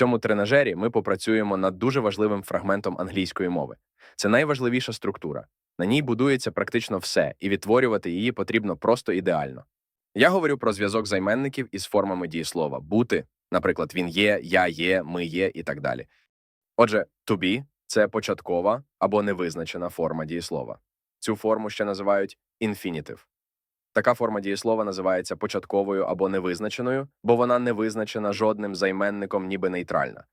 цьому тренажері ми попрацюємо над дуже важливим фрагментом англійської мови. Це найважливіша структура. На ній будується практично все, і відтворювати її потрібно просто ідеально. Я говорю про зв'язок займенників із формами дієслова бути, наприклад, він є, я є, ми є і так далі. Отже, to be – це початкова або невизначена форма дієслова. Цю форму ще називають infinitive. Така форма дієслова називається початковою або невизначеною, бо вона не визначена жодним займенником, ніби нейтральна.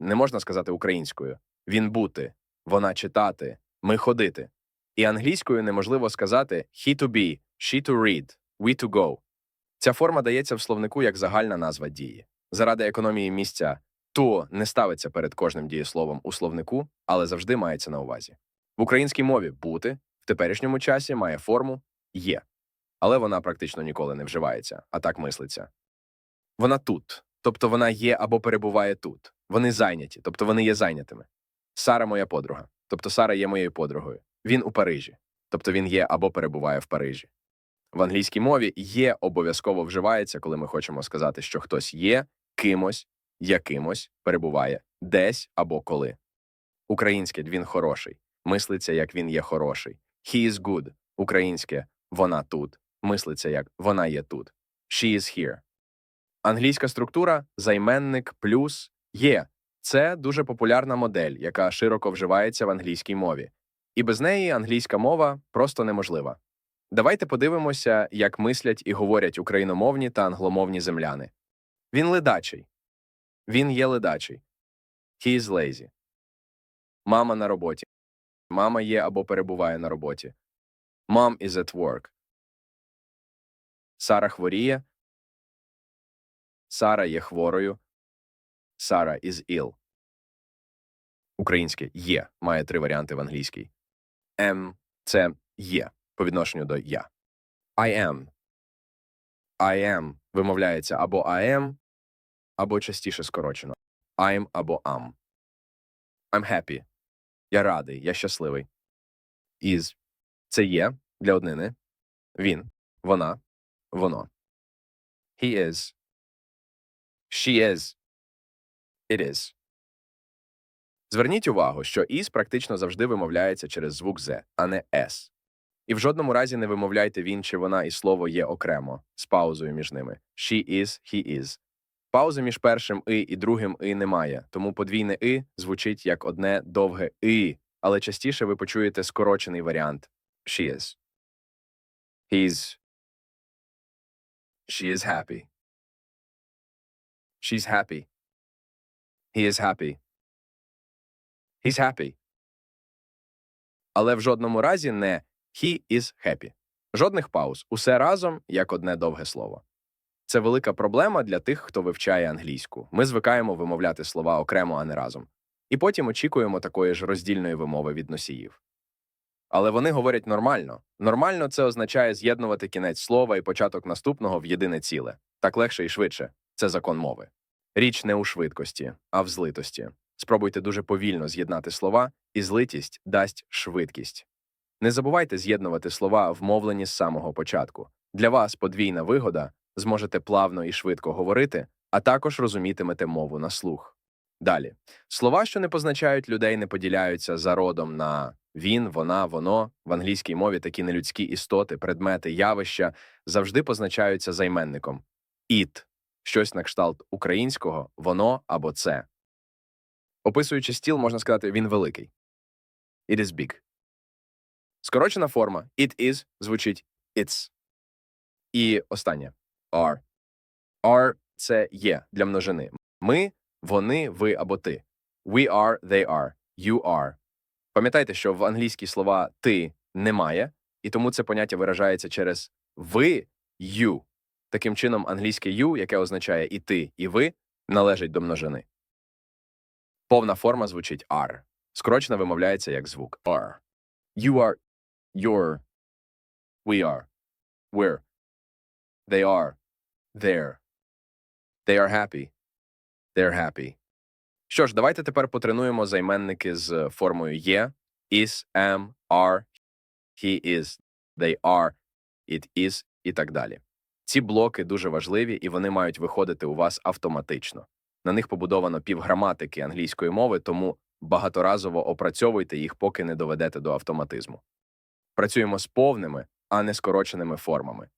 Не можна сказати українською він бути, вона читати, ми ходити. І англійською неможливо сказати he to be, she to read, we to go. Ця форма дається в словнику як загальна назва дії. Заради економії місця to не ставиться перед кожним дієсловом у словнику, але завжди мається на увазі. В українській мові бути в теперішньому часі має форму є, але вона практично ніколи не вживається, а так мислиться. Вона тут, тобто вона є або перебуває тут. Вони зайняті, тобто вони є зайнятими. Сара моя подруга, тобто Сара є моєю подругою. Він у Парижі, тобто він є або перебуває в Парижі. В англійській мові є обов'язково вживається, коли ми хочемо сказати, що хтось є кимось, якимось перебуває десь або коли. Українське він хороший, мислиться, як він є хороший. He is good. Українське вона тут, мислиться як вона є тут. She is here. Англійська структура займенник плюс є. Це дуже популярна модель, яка широко вживається в англійській мові. І без неї англійська мова просто неможлива. Давайте подивимося, як мислять і говорять україномовні та англомовні земляни. Він ледачий. Він є ледачий. He is lazy. Мама на роботі. Мама є або перебуває на роботі. Mom is at work. Сара хворіє. Сара є хворою. Сара is ill. Українське є має три варіанти в англійській. Am – це є по відношенню до я. I am. I am вимовляється або I am, або частіше скорочено. I'm або am. I'm happy. Я радий, я щасливий. Is – це є для однини. Він, вона, воно. He is. She is. It is. Зверніть увагу, що is практично завжди вимовляється через звук з, а не с. І в жодному разі не вимовляйте він чи вона і слово є окремо, з паузою між ними. She is, he is. Паузи між першим і і другим і немає, тому подвійне і звучить як одне довге і, але частіше ви почуєте скорочений варіант she is. He's. She is happy. She's happy. He is happy. He's happy. Але в жодному разі не he is happy. Жодних пауз. Усе разом як одне довге слово. Це велика проблема для тих, хто вивчає англійську. Ми звикаємо вимовляти слова окремо, а не разом. І потім очікуємо такої ж роздільної вимови від носіїв. Але вони говорять нормально. Нормально це означає з'єднувати кінець слова і початок наступного в єдине ціле. Так легше і швидше. Це закон мови. Річ не у швидкості, а в злитості. Спробуйте дуже повільно з'єднати слова, і злитість дасть швидкість. Не забувайте з'єднувати слова, вмовлені з самого початку. Для вас подвійна вигода зможете плавно і швидко говорити, а також розумітимете мову на слух. Далі слова, що не позначають людей, не поділяються за родом на він, вона, воно в англійській мові такі нелюдські істоти, предмети, явища завжди позначаються займенником it щось на кшталт українського, воно або це. Описуючи стіл, можна сказати, він великий. It is big. Скорочена форма it is звучить it's. І останнє are. Are – це є для множини. Ми, вони, ви або ти. We are, they are, you are. Пам'ятайте, що в англійській слова ти немає, і тому це поняття виражається через ви, you. Таким чином, англійське you, яке означає і ти, і ви, належить до множини. Повна форма звучить are. Скорочена вимовляється як звук are. You are, you're, we are, we're, they are, they're. They are happy. They're happy. Що ж, давайте тепер потренуємо займенники з формою є, is, am, are, he is, they are, it is і так далі. Ці блоки дуже важливі і вони мають виходити у вас автоматично. На них побудовано півграматики англійської мови, тому багаторазово опрацьовуйте їх, поки не доведете до автоматизму. Працюємо з повними, а не скороченими формами.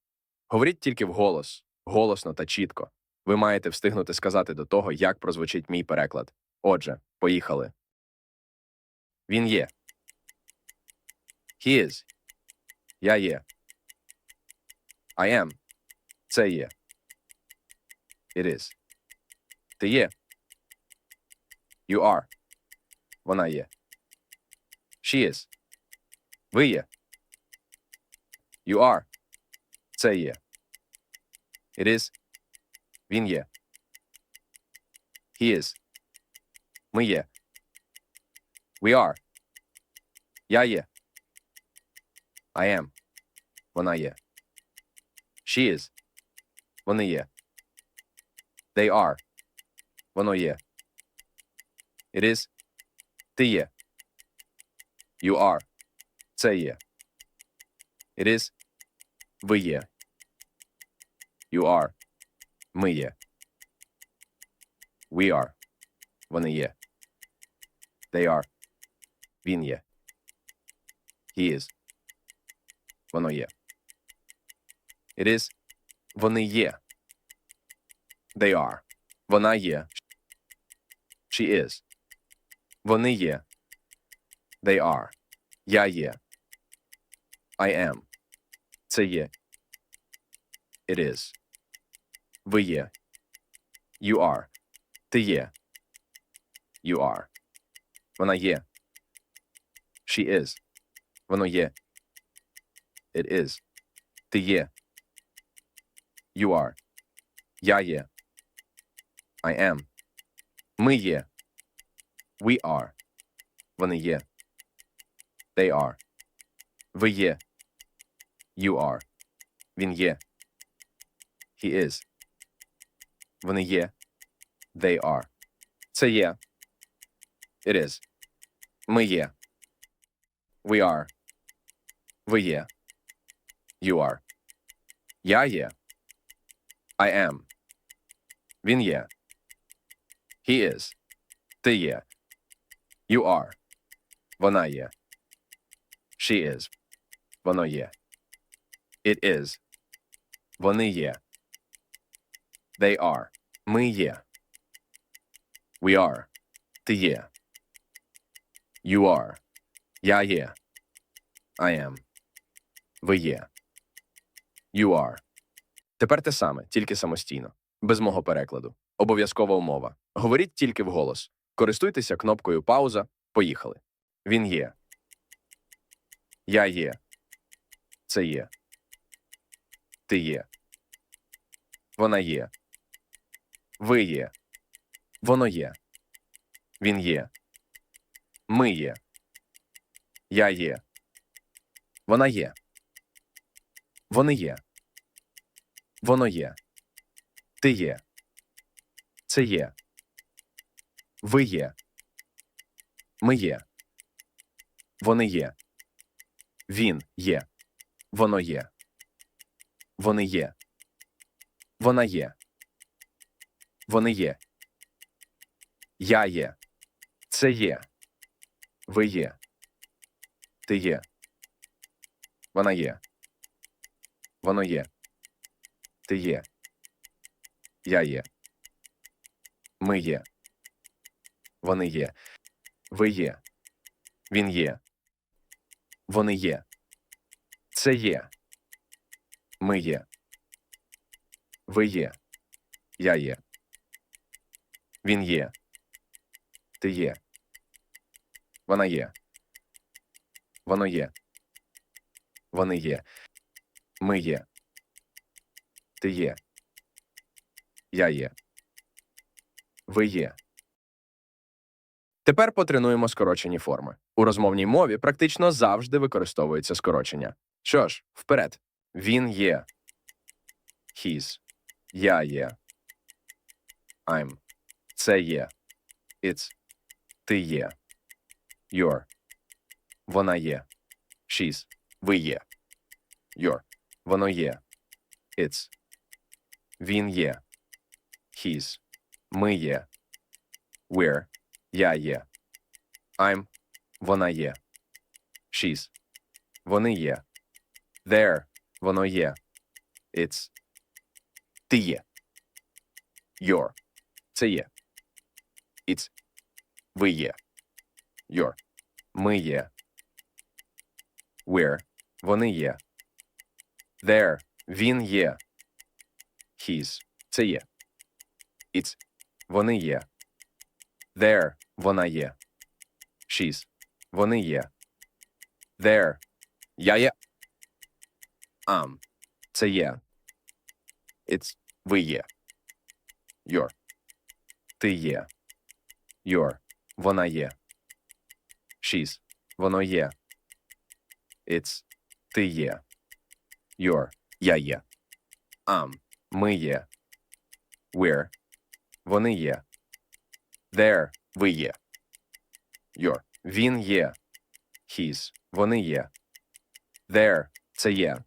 Говоріть тільки вголос, голосно та чітко. Ви маєте встигнути сказати до того, як прозвучить мій переклад. Отже, поїхали. Він є. He is. Я є. I am. Це є. It is. Ти є. You are. Вона є. She is. Ви є. You are. Це є. It is. Він є. He is. Ми є. We are. Я є. I am. Вона є. She is. Вони є. They are. Воно є. It is. Ти є. You are. Це є. It is. Ви є. You are. Ми є. We are. Вони є. They are. Він є. He is. Воно є. It is. Вони є. They are. Вона є. She is. Вони є. They are. Я є. I am. Це є. It is. Ви є. You are. Ти є. You are. Вона є. She is. Воно є. It is. Ти є. You are. Я є. I am. Ми є. We are. Вони є. They are. Ви є. You are. Він є. He is. Вони є. They are. Це є. It is. Ми є. We are. Ви є. You are. Я є. I am. Він є. He is. Ти є. You are. Вона є. She is. Воно є. It is. Вони є. They are. Ми є. We are. Ти є. You are. Я є. I am. Ви є. You are. Тепер те саме, тільки самостійно, без мого перекладу. Обов'язкова умова. Говоріть тільки вголос. Користуйтеся кнопкою пауза. Поїхали. Він є. Я є. Це є. Ти є. Вона є. Ви є. Воно є. Він є. Ми є. Я є. Вона є. Вони є. Воно є. Ти є. Це є. Ви є. Ми є. Вони є. Він є. Воно є. Вони є. Вона є. Вони є. Я є. Це є. Ви є. Ти є. Вона є. Воно є. Ти є. Я є. Ми є. Вони є. Ви є. Він є. Вони є. Це є. Ми є. Ви є. Я є. Він є. Ти є. Вона є. Воно є. Вони є. Ми є. Ти є. Я є. Ви є. Тепер потренуємо скорочені форми. У розмовній мові практично завжди використовується скорочення. Що ж, вперед. Він є. He's. Я є. I'm. Це є. It's. Ти є. You're. Вона є. She's. Ви є. You're. Воно є. It's. Він є. He's. Ми є. We're. Я є. I'm. Вона є. She's. Вони є. There. Воно є. It's. Ти є. You're. Це є. It's. Ви є. You're. Ми є. We're. Вони є. There. Він є. He's. Це є. It's. Вони є. There. Вона є. She's. Вони є. There. Я є. Am. Це є. It's. Ви є. You're. Ти є. You're. Вона є. She's. Воно є. It's. Ти є. You're. Я є. Am. Ми є. We're. Вони є. There. Ви є. You're. Він є. He's. Вони є. There. Це є.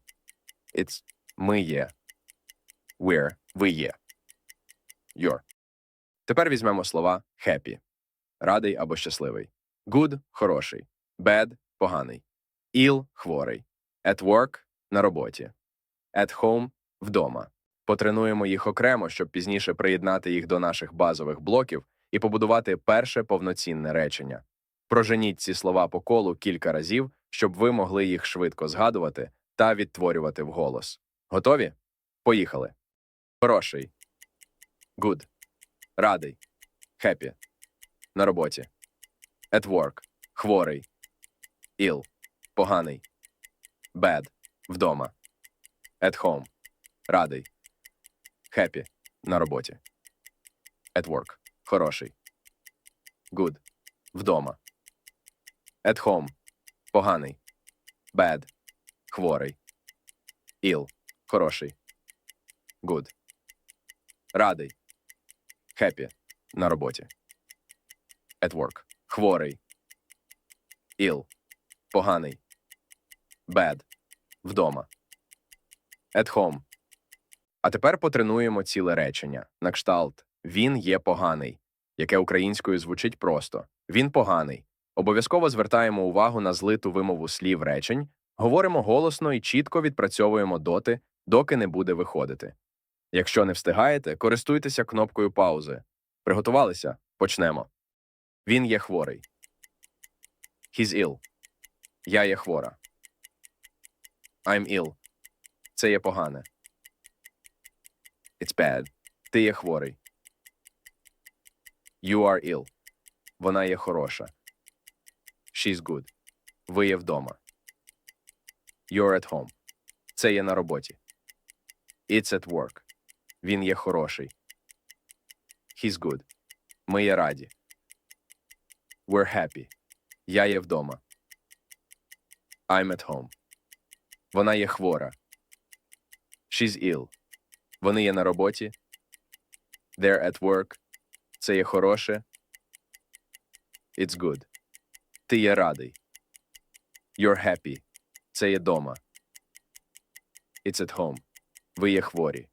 It's. Ми є. We're. Ви є. You're. Тепер візьмемо слова happy. Радий або щасливий. Good – хороший. Bad – поганий. Ill – хворий. At work – на роботі. At home – вдома. Потренуємо їх окремо, щоб пізніше приєднати їх до наших базових блоків і побудувати перше повноцінне речення. Проженіть ці слова по колу кілька разів, щоб ви могли їх швидко згадувати та відтворювати вголос. Готові? Поїхали. Хороший. Good. Радий. Happy. На роботі. At work. Хворий. Ill. Поганий. Bad. Вдома. At home. Радий. Happy. На роботі. At work. Хороший. Good. Вдома. At home. Поганий. Bad. Хворий. Ill. Хороший. Good. Радий. Happy. На роботі. At work. Хворий. Ill. Поганий. Bad. Вдома. At home. А тепер потренуємо ціле речення. На кшталт Він є поганий, яке українською звучить просто Він поганий. Обов'язково звертаємо увагу на злиту вимову слів речень, говоримо голосно і чітко відпрацьовуємо доти, доки не буде виходити. Якщо не встигаєте, користуйтеся кнопкою паузи. Приготувалися? Почнемо. Він є хворий. He's ill. Я є хвора. I'm ill. Це є погане. It's bad. Ти є хворий. You are ill. Вона є хороша. She's good. Ви є вдома. You're at home. Це є на роботі. It's at work. Він є хороший. He's good. Ми є раді. We're happy. Я є вдома. I'm at home. Вона є хвора. She's ill. Вони є на роботі. They're at work. Це є хороше. It's good. Ти є радий. You're happy. Це є дома. It's at home. Ви є хворі.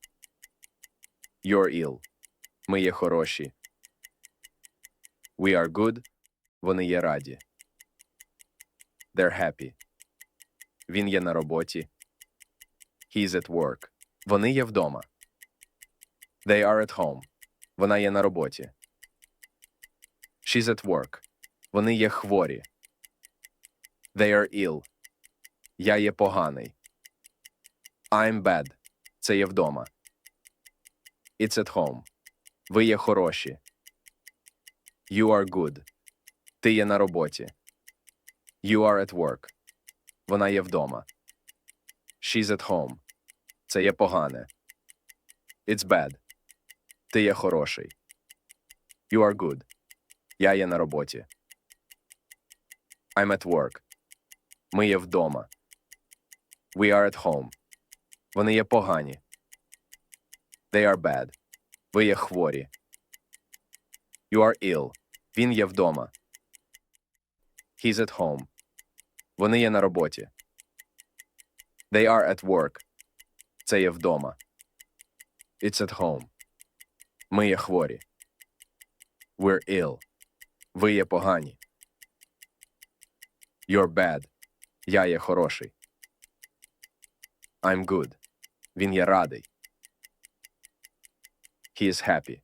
You're ill. Ми є хороші. We are good. Вони є раді. They're happy. Він є на роботі. He's at work. Вони є вдома. They are at home. Вона є на роботі. She's at work. Вони є хворі. They are ill. Я є поганий. I'm bad. Це є вдома. It's at home. Ви є хороші. You are good. Ти є на роботі. You are at work. Вона є вдома. She's at home. Це є погане. It's bad. Ти є хороший. You are good. Я є на роботі. I'm at work. Ми є вдома. We are at home. Вони є погані. They are bad. Ви є хворі. You are ill. Він є вдома. He's at home. Вони є на роботі. They are at work. Це є вдома. It's at home. Ми є хворі. We're ill. Ви є погані. You're bad. Я є хороший. I'm good. Він є радий. He is happy.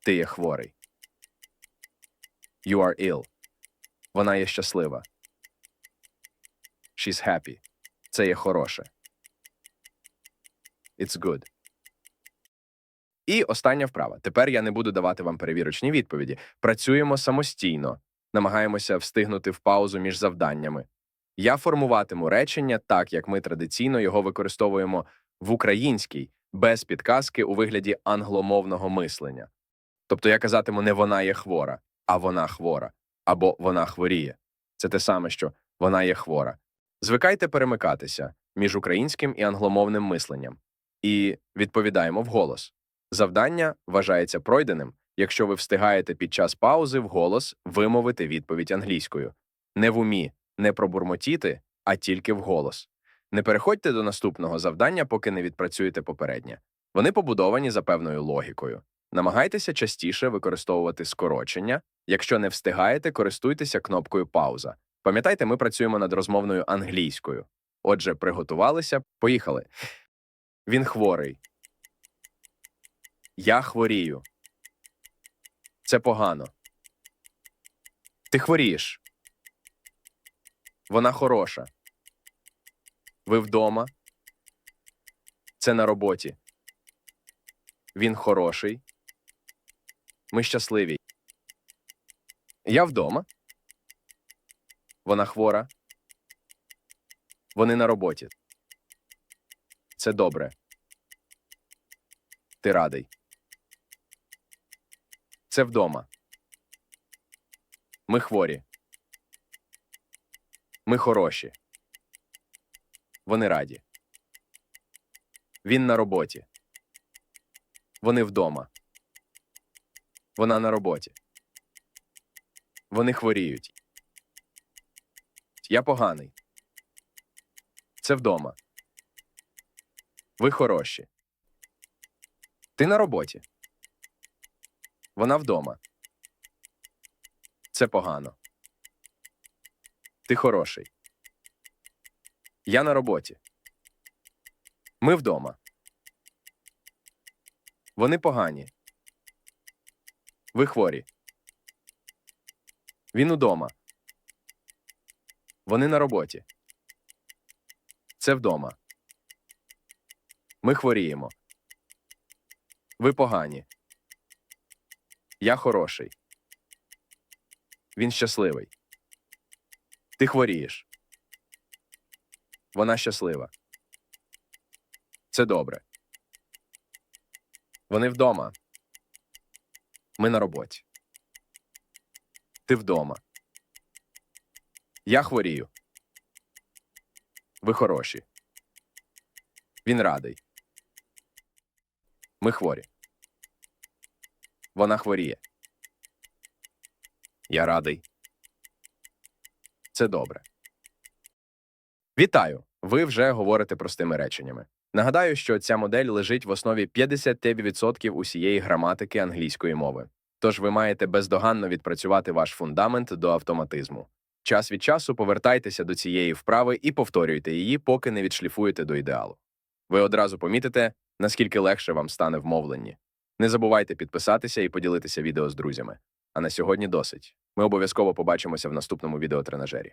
Ти є хворий. You are ill. Вона є щаслива. She's happy. Це є хороше. It's good. І остання вправа. Тепер я не буду давати вам перевірочні відповіді. Працюємо самостійно, намагаємося встигнути в паузу між завданнями. Я формуватиму речення так, як ми традиційно його використовуємо в українській, без підказки у вигляді англомовного мислення. Тобто я казатиму не вона є хвора, а вона хвора, або вона хворіє. Це те саме, що вона є хвора. Звикайте перемикатися між українським і англомовним мисленням і відповідаємо вголос. Завдання вважається пройденим, якщо ви встигаєте під час паузи вголос вимовити відповідь англійською. Не в умі, не пробурмотіти, а тільки вголос. Не переходьте до наступного завдання, поки не відпрацюєте попереднє. Вони побудовані за певною логікою. Намагайтеся частіше використовувати скорочення. Якщо не встигаєте, користуйтеся кнопкою пауза. Пам'ятайте, ми працюємо над розмовною англійською. Отже, приготувалися, поїхали. Він хворий. Я хворію. Це погано. Ти хворієш. Вона хороша. Ви вдома. Це на роботі. Він хороший. Ми щасливі. Я вдома. Вона хвора. Вони на роботі. Це добре. Ти радий. Це вдома. Ми хворі. Ми хороші. Вони раді. Він на роботі. Вони вдома. Вона на роботі. Вони хворіють. Я поганий. Це вдома. Ви хороші. Ти на роботі. Вона вдома. Це погано. Ти хороший. Я на роботі. Ми вдома. Вони погані. Ви хворі. Він удома. Вони на роботі. Це вдома. Ми хворіємо. Ви погані. Я хороший. Він щасливий. Ти хворієш. Вона щаслива. Це добре. Вони вдома. Ми на роботі. Ти вдома. Я хворію. Ви хороші. Він радий. Ми хворі. Вона хворіє. Я радий. Це добре. Вітаю! Ви вже говорите простими реченнями. Нагадаю, що ця модель лежить в основі 50% усієї граматики англійської мови. Тож ви маєте бездоганно відпрацювати ваш фундамент до автоматизму. Час від часу повертайтеся до цієї вправи і повторюйте її, поки не відшліфуєте до ідеалу. Ви одразу помітите, наскільки легше вам стане в мовленні. Не забувайте підписатися і поділитися відео з друзями. А на сьогодні досить. Ми обов'язково побачимося в наступному відеотренажері.